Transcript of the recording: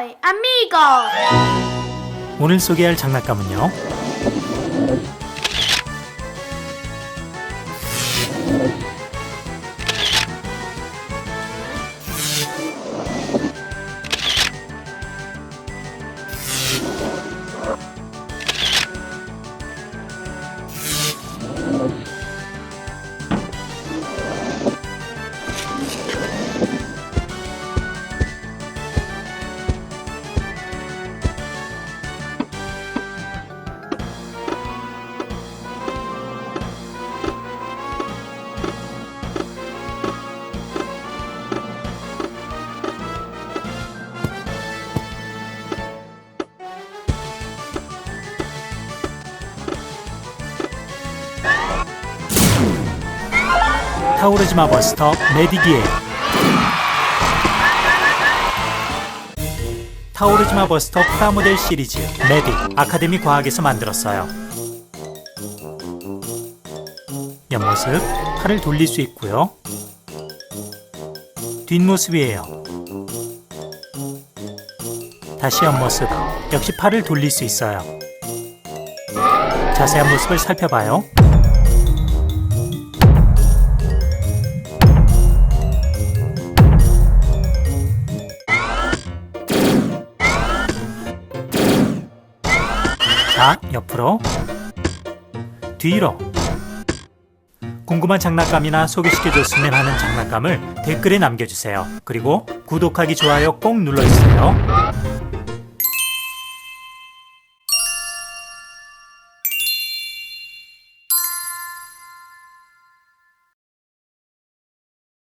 Soy amigo. 오늘 소개할 장난감은요. 타오르지마 버스터 메디기에 타오르지마 버스터 프라모델 시리즈 메딕 아카데미 과학에서 만들었어요. 옆모습 팔을 돌릴 수 있고요. 뒷모습이에요. 다시 옆모습 역시 팔을 돌릴 수 있어요. 자세한 모습을 살펴봐요. 자, 옆으로. 뒤로. 궁금한 장난감이나 소개시켜줬으면 하는 장난감을 댓글에 남겨주세요. 그리고 구독하기, 좋아요 꼭 눌러주세요.